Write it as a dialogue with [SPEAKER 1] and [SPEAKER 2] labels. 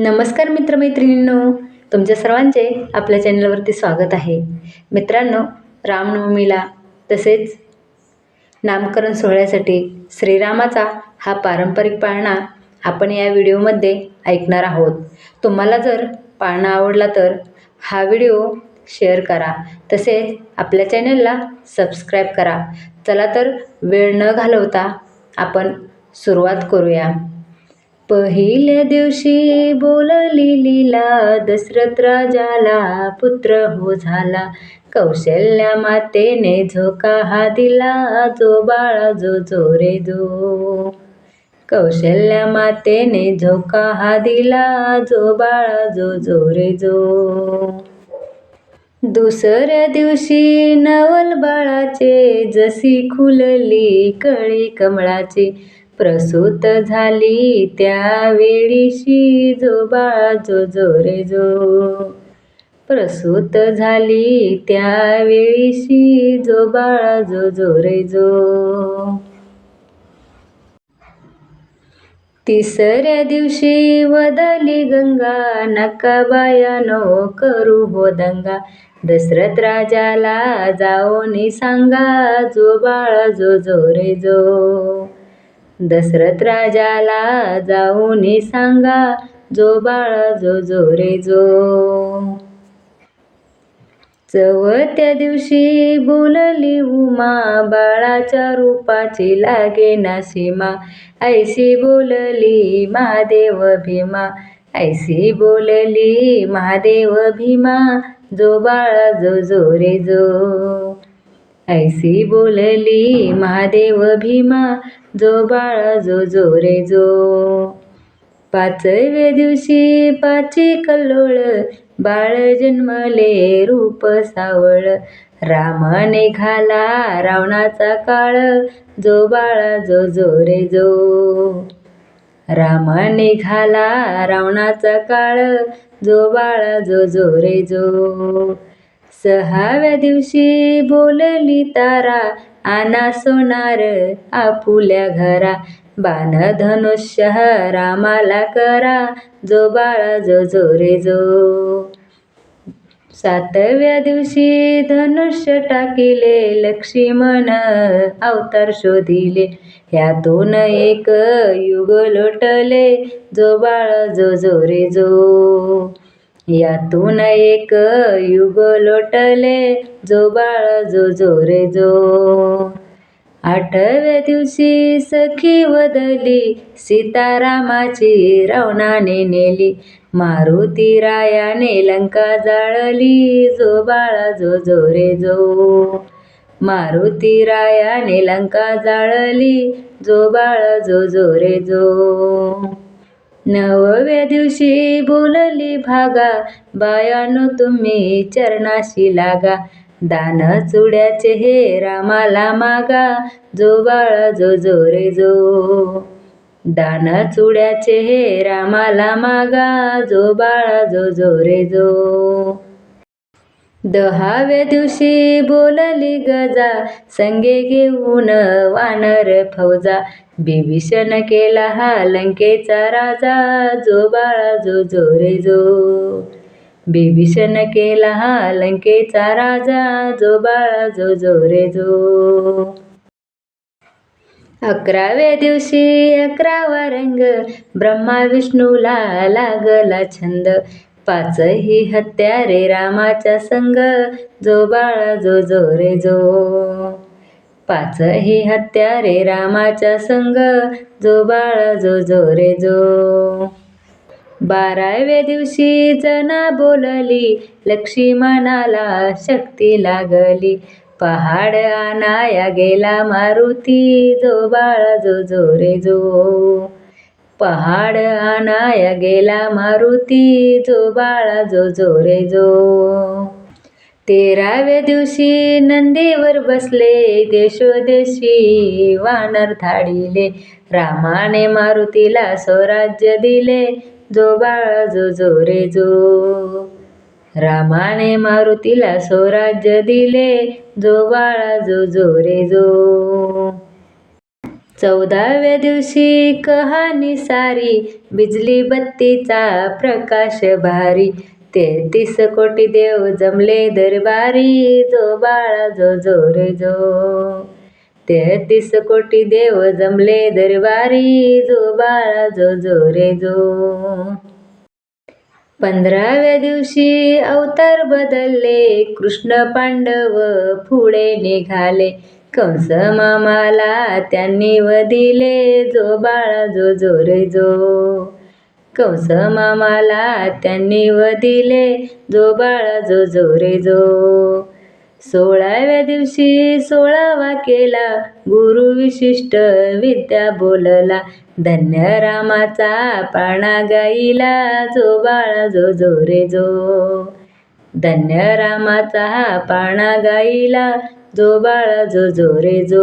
[SPEAKER 1] नमस्कार मित्रमैत्रिणींनो तुमच्या सर्वांचे आपल्या चॅनलवरती स्वागत आहे. मित्रांनो रामनवमीला तसेच नामकरण सोहळ्यासाठी श्रीरामाचा हा पारंपरिक पाळणा आपण या व्हिडिओमध्ये ऐकणार आहोत. तुम्हाला जर पाळणा आवडला तर हा व्हिडिओ शेअर करा. तसेच आपल्या चॅनलला सबस्क्राईब करा. चला तर वेळ न घालवता आपण सुरुवात करूया. पहिल्या दिवशी बोलली दशरथ राजाला पुत्र हो झाला. कौशल्या मातेने झोका हा दिला जो बाळा जो जो रे जो कौशल्या मातेने झोका हा दिला जो बाळा जो जो रे जो दुसऱ्या दिवशी नवल बाळाचे जशी खुलली कळी कमळाची प्रसूत झाली त्यावेळीशी जो बाळा जो जो. रे जो प्रसूत झाली त्यावेळीशी जो बाळा जो जो. रे जो तिसऱ्या दिवशी वदली गंगा नका बायानो करू हो दंगा. दशरथ राजाला जाओनी सांगा जो बाळा जो जो रे जो. दशरथ राजाला जाऊन सांगा जो बाळा जो जो रे जो. चवथ्या दिवशी बोलली उमा बाळाच्या रूपाची लागे ना सीमा. ऐशी बोलली महादेव भीमा ऐशी बोलली महादेव भीमा जो बाळा जो जो रे जो. ऐसी बोलली महादेव भीमा जो बाळा जो जो रे जो पाचव्या दिवशी पाची कल्लोळ बाळ जन्मले रूप सावळ. रामाने घाला रावणाचा काळ जो बाळा जो जो रे जो रामाने घाला रावणाचा काळ जो बाळा जो जो रे जो सहाव्या दिवशी बोलली तारा आना सोनार आपुल्या घरा. बाण धनुष्य रामाला करा जो बाळा जो जो रे जो. सातव्या दिवशी धनुष्य टाकिले लक्ष्मण अवतार शोधिले. ह्यातून एक युग लोटले जो बाळ जो जो रे जो. यातून एक युग लोटले जो बाळ जो जो रे जो. आठव्या दिवशी सखी वदली सीतारामाची रावणाने नेली. मारुती रायाने लंका जाळली जो बाळा जो जो रे जो. मारुती रायाने लंका जाळली जो बाळा जो जो रे जो. नवव्या दिवशी बोलली भागा बायानो तुम्ही चरणाशी लागा. दान चुड्याचे हे रामाला मागा जो बाळा जो जो रे जो. दान चुड्याचे हे रामाला मागा जो बाळा जो जो रे जो. दहाव्या दिवशी बोलली गजा संगे घेऊन वानर फौजा. बिभीषण केला हा लंकेचा राजा जो बाळा जो जो रे जो. बिभीषण केला हा लंकेचा राजा जो बाळा जो जो रे जो. अकराव्या दिवशी अकरावा रंग ब्रह्मा विष्णूला लागला छंद. पाच ही हत्या हत्यारे रामाच्या संग. जो बाळा जो जो रे जो. पाचही हत्यारे रामाच्या संग. जो बाळा जो जो रे जो. बाराव्या दिवशी जना बोलली लक्ष्मणाला शक्ती लागली. पहाड आणाया गेला मारुती. जो बाळा जो जो रे जो. पहाड आणाया गेला मारुती जो बाळा जो जो रे जो. तेराव्या दिवशी नंदीवर बसले देशोदेशी वानर थाडिले रामाने मारुतीला स्वराज्य दिले जो बाळा जो जो रे जो. रामाने मारुतीला स्वराज्य दिले जो बाळा जो जो रे जो. चौदाव्या दिवशी कहाणी सारी बिजली बत्तीचा प्रकाश भारी. तेहतीस कोटी देव जमले दरबारी जो बाळा जो जो रे जो. तेहतीस कोटी देव जमले दरबारी जो बाळा जो जो रे जो. पंधराव्या दिवशी अवतार बदलले कृष्ण पांडव पुढे निघाले. कंस मामाला त्यांनी व दिले जो बाळा जो जो रे जो. कंस मामाला त्यांनी व दिले जो बाळा जो जो रे जो. सोळाव्या दिवशी सोळावा केला गुरु विशिष्ट विद्या बोलला धन्य रामाचा पाळणा गाईला जो बाळा जो जो रे जो. धन्य रामाचा पाळणा गाईला जो बाळा जो जो रे जो.